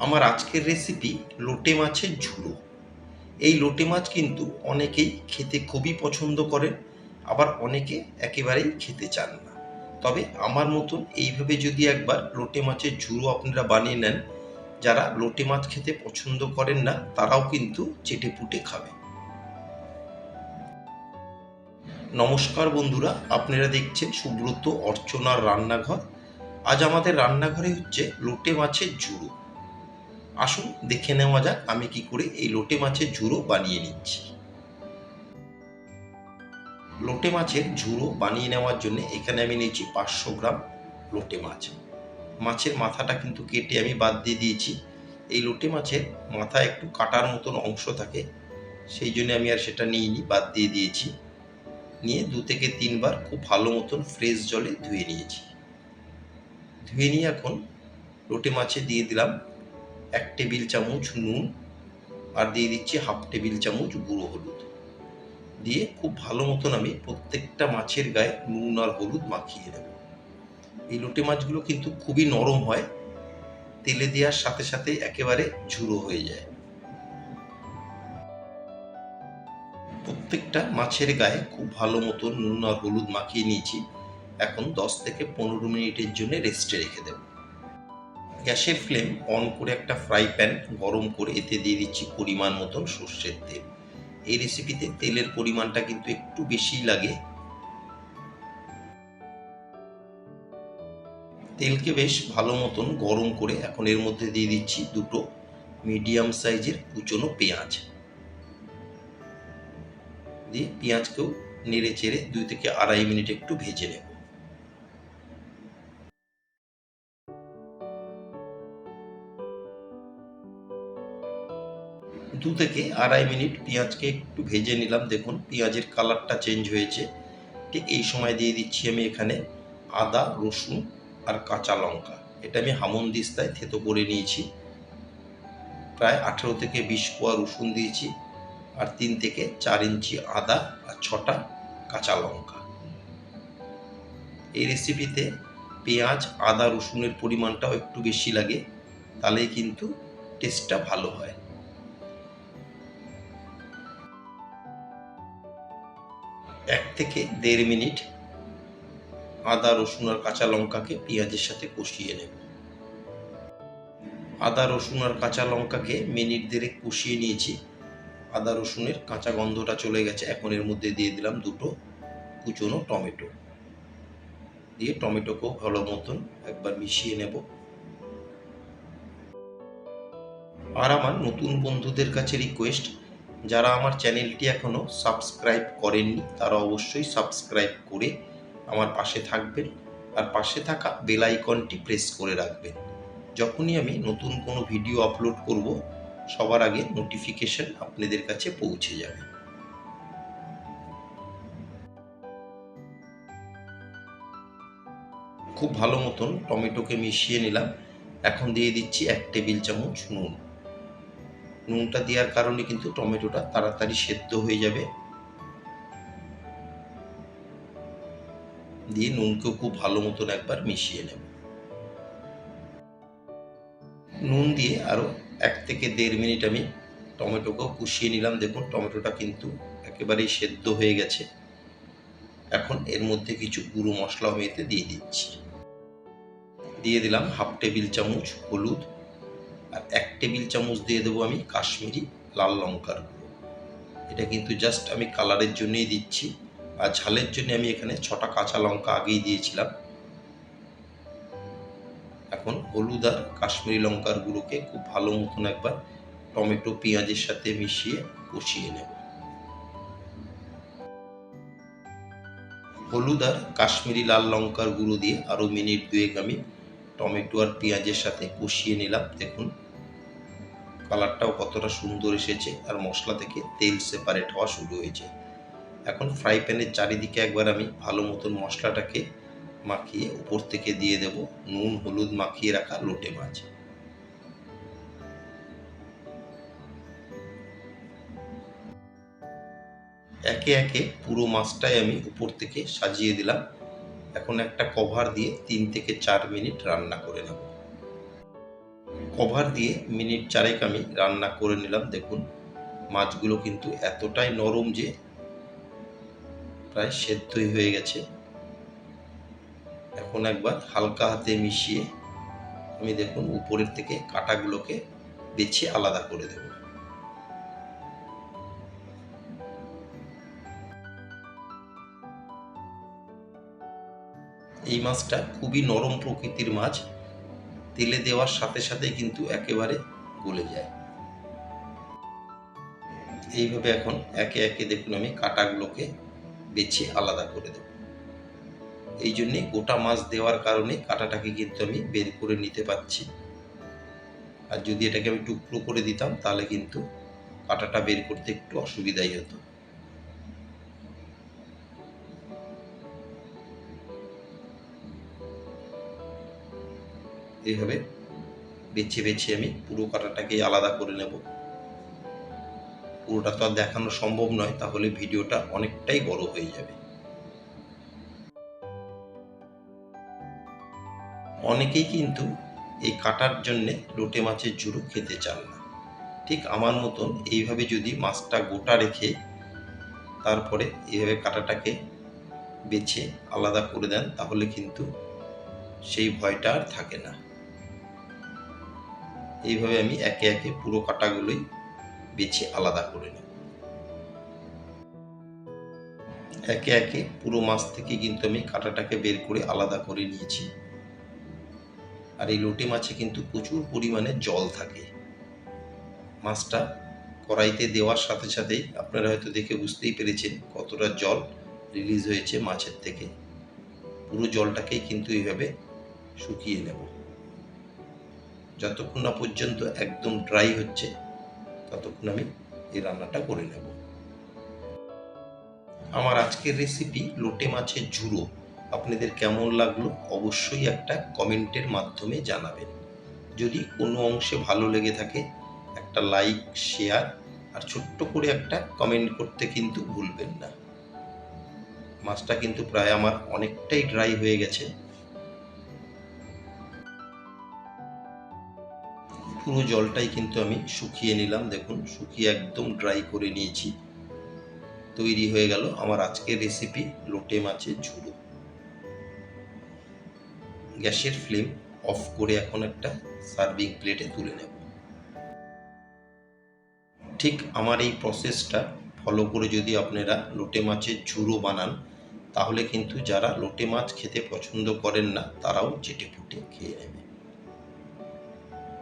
আমার আজকের রেসিপি লোটে মাছের ঝুড়ো। এই লোটে মাছ কিন্তু অনেকেই খেতে খুবই পছন্দ করেন, আবার অনেকে একেবারেই খেতে চান না। তবে আমার মতন এইভাবে যদি একবার লোটে মাছের ঝুড়ো আপনারা বানিয়ে নেন, যারা লোটে মাছ খেতে পছন্দ করেন না, তারাও কিন্তু চেটে পুটে খাবে। নমস্কার বন্ধুরা, আপনারা দেখছেন সুব্রত অর্চনার রান্নাঘর। আজ আমাদের রান্নাঘরে হচ্ছে লোটে মাছের ঝুড়ো। আসুন, দেখে নেওয়া যাক আমি কি করে এই লোটে মাছের ঝুড়ো বানিয়ে নিচ্ছি। লোটে মাছের ঝুড়ো বানিয়ে নেওয়ার জন্য এখানে আমি নিয়েছি পাঁচশো গ্রাম লোটে মাছ। মাছের মাথাটা কিন্তু কেটে আমি বাদ দিয়ে দিয়েছি। এই লোটে মাছের মাথা একটু কাটার মতন অংশ থাকে, সেই জন্য আমি আর সেটা নিইনি, বাদ দিয়ে দিয়েছি। নিয়ে দু থেকে তিনবার খুব ভালো মতন ফ্রেশ জলে ধুয়ে নিয়েছি। ধুয়ে নিয়ে এখন লোটে মাছে দিয়ে দিলাম এক টেবিল চামচ নুন আর দিয়ে দিচ্ছি হাফ টেবিল চামচ গুঁড়ো হলুদ। দিয়ে খুব ভালো মতন আমি প্রত্যেকটা মাছের গায়ে নুন আর হলুদ মাখিয়ে নেব। এই লোটে মাছগুলো কিন্তু খুবই নরম হয়, তেলে দেওয়ার সাথে সাথে একেবারে ঝুড়ো হয়ে যায়। প্রত্যেকটা মাছের গায়ে খুব ভালো মতন নুন আর হলুদ মাখিয়ে নিয়েছি। এখন দশ থেকে পনেরো মিনিটের জন্য রেস্টে রেখে দেব। গ্যাসের ফ্লেম অন করে একটা ফ্রাই প্যান গরম করে এতে দিয়ে দিচ্ছি পরিমাণ মতন সর্ষের তেল। এই রেসিপিতে তেলের পরিমাণটা কিন্তু একটু বেশি লাগে। তেলকে বেশ ভালো মতন গরম করে এখন এর মধ্যে দিয়ে দিচ্ছি দুটো মিডিয়াম সাইজের কুচনো পেঁয়াজ। দিয়ে পেঁয়াজকেও নেড়ে চেড়ে দুই থেকে আড়াই মিনিট একটু ভেজে নেব। দু থেকে আড়াই মিনিট পেঁয়াজকে একটু ভেজে নিলাম। দেখুন, পেঁয়াজের কালারটা চেঞ্জ হয়েছে। ঠিক এই সময় দিয়ে দিচ্ছি আমি এখানে আদা, রসুন আর কাঁচা লঙ্কা। এটা আমি হামনদিস্তায় থেতো করে নিয়েছি। প্রায় আঠেরো থেকে বিশ কোয়া রসুন দিয়েছি আর তিন থেকে চার ইঞ্চি আদা আর ছটা কাঁচা লঙ্কা। এই রেসিপিতে পেঁয়াজ, আদা, রসুনের পরিমাণটাও একটু বেশি লাগে, তাহলেই কিন্তু টেস্টটা ভালো হয়। এক থেকে দেড় মিনিট আদা, রসুন আর কাঁচা লঙ্কাকে পেঁয়াজের সাথে কষিয়ে নেব। আদা, রসুন আর কাঁচা লঙ্কাকে মিনিট দেড়েক কষিয়ে নিয়েছি। আদা, রসুনের কাঁচা গন্ধটা চলে গেছে। এখন এর মধ্যে দিয়ে দিলাম দুটো কুচনো টমেটো। দিয়ে টমেটোকেও ভালো মতন একবার মিশিয়ে নেব। আর আমার নতুন বন্ধুদের কাছে রিকোয়েস্ট যারা আমার চ্যানেলটি এখনও সাবস্ক্রাইব করেননি, তারা অবশ্যই সাবস্ক্রাইব করে আমার পাশে থাকবেন আর পাশে থাকা বেল আইকনটি প্রেস করে রাখবেন। যখনই আমি নতুন কোনো ভিডিও আপলোড করব, সবার আগে নোটিফিকেশন আপনাদের কাছে পৌঁছে যাবে। খুব ভালো মতন টমেটোকে মিশিয়ে নিলাম। এখন দিয়ে দিচ্ছি এক টেবিল চামচ নুন। নুনটা দেওয়ার কারণে কিন্তু টমেটোটা তাড়াতাড়ি সেদ্ধ হয়ে যাবে। দিয়ে নুনকেও খুব ভালো মতন একবার মিশিয়ে নেব। নুন দিয়ে আরও এক থেকে দেড় মিনিট আমি টমেটোকেও কষিয়ে নিলাম। দেখুন, টমেটোটা কিন্তু একেবারেই সেদ্ধ হয়ে গেছে। এখন এর মধ্যে কিছু গুঁড়ো মশলা আমি এতে দিয়ে দিচ্ছি। দিয়ে দিলাম হাফ টেবিল চামচ হলুদ আর এক টেবিল চামচ দিয়ে দেবো আমি কাশ্মীরি লাল লঙ্কার গুঁড়ো। এটা কিন্তু জাস্ট আমি কালারের জন্যই দিচ্ছি। আর ঝালের জন্য আমি এখানে ছটা কাঁচা লঙ্কা আগেই দিয়েছিলাম। এখন হলুদ আর কাশ্মীরি লঙ্কার গুঁড়োকে খুব ভালো মতন একবার টমেটো পেঁয়াজের সাথে মিশিয়ে কষিয়ে নেব। হলুদ আর কাশ্মীরি লাল লঙ্কার গুঁড়ো দিয়ে আরও মিনিট দুয়েক আমি টমেটো আর পেঁয়াজের সাথে কষিয়ে নিলাম। দেখুন কালারটাও কতটা সুন্দর এসেছে আর মশলা থেকে তেল সেপারেট হওয়া শুরু হয়েছে। এখন ফ্রাই প্যানের চারিদিকে একবার আমি ভালো মতন মশলাটাকে মাখিয়ে উপর থেকে দিয়ে দেব নুন, হলুদ মাখিয়ে রাখা লোটে মাছ। একে একে পুরো মাছটাই আমি উপর থেকে সাজিয়ে দিলাম। এখন একটা কভার দিয়ে তিন থেকে চার মিনিট রান্না করে নেব। কভার দিয়ে মিনিট চারেক আমি রান্না করে নিলাম। দেখুন, মাছগুলো কিন্তু এতটাই নরম যে প্রায় সেদ্ধই হয়ে গেছে। এখন একবার হালকা হাতে মিশিয়ে আমি দেখুন উপরের থেকে কাটাগুলোকে বেছে আলাদা করে দেব। এই মাছটা খুবই নরম প্রকৃতির মাছ। তেলে দেওয়ার সাথে সাথে কিন্তু একেবারে গলে যায়। এইভাবে এখন একে একে দেখুন আমি কাটাগুলোকে বেছে আলাদা করে দেব। এই জন্যে গোটা মাছ দেওয়ার কারণে কাটাটাকে কিন্তু আমি বের করে নিতে পারছি। আর যদি এটাকে আমি টুকরো করে দিতাম, তাহলে কিন্তু কাটাটা বের করতে একটু অসুবিধাই হতো। এইভাবে বেছে বেছে আমি পুরো কাটাটাকে আলাদা করে নেব। পুরোটা তো আর দেখানো সম্ভব নয়, তাহলে ভিডিওটা অনেকটাই বড় হয়ে যাবে। অনেকেই কিন্তু এই কাটার জন্যে লোটে মাছের ঝুড়ো খেতে চান না। ঠিক আমার মতন এইভাবে যদি মাছটা গোটা রেখে তারপরে এইভাবে কাটাটাকে বেছে আলাদা করে দেন, তাহলে কিন্তু সেই ভয়টা আর থাকে না। এইভাবে আমি একে একে পুরো কাটাগুলোই বেছে আলাদা করে নেব। একে একে পুরো মাছ থেকে কিন্তু আমি কাটাটাকে বের করে আলাদা করে নিয়েছি। আর এই লোটে মাছে কিন্তু প্রচুর পরিমাণে জল থাকে। মাছটা কড়াইতে দেওয়ার সাথে সাথেই আপনারা হয়তো দেখে বুঝতেই পেরেছেন কতটা জল রিলিজ হয়েছে মাছের থেকে। পুরো জলটাকেই কিন্তু এইভাবে শুকিয়ে নেব। যতক্ষণ না পর্যন্ত একদম ড্রাই হচ্ছে, ততক্ষণ আমি এই রান্নাটা করে নেব। আমার আজকের রেসিপি লোটে মাছের ঝুড়ো। আপনাদের কেমন লাগল অবশ্যই একটা কমেন্টের মাধ্যমে জানাবেন। যদি কোনো অংশে ভালো লেগে থাকে, একটা লাইক শেয়ার আর ছোট্ট করে একটা কমেন্ট করতে কিন্তু ভুলবেন না। মাছটা কিন্তু প্রায় আমার অনেকটাই ড্রাই হয়ে গেছে। পুরো জলটাই কিন্তু আমি শুকিয়ে নিলাম। দেখুন, শুকিয়ে একদম ড্রাই করে নিয়েছি। তৈরি হয়ে গেল আমার আজকের রেসিপি লোটে মাছের ঝুড়ো গ্যাসের ফ্লেম অফ করে এখন একটা সার্ভিং প্লেটে তুলে নেব। ঠিক আমার এই প্রসেসটা ফলো করে যদি আপনারা লোটে মাছের ঝুড়ো বানান, তাহলে কিন্তু যারা লোটে মাছ খেতে পছন্দ করেন না, তারাও চেটে ফুটে খেয়ে নেবে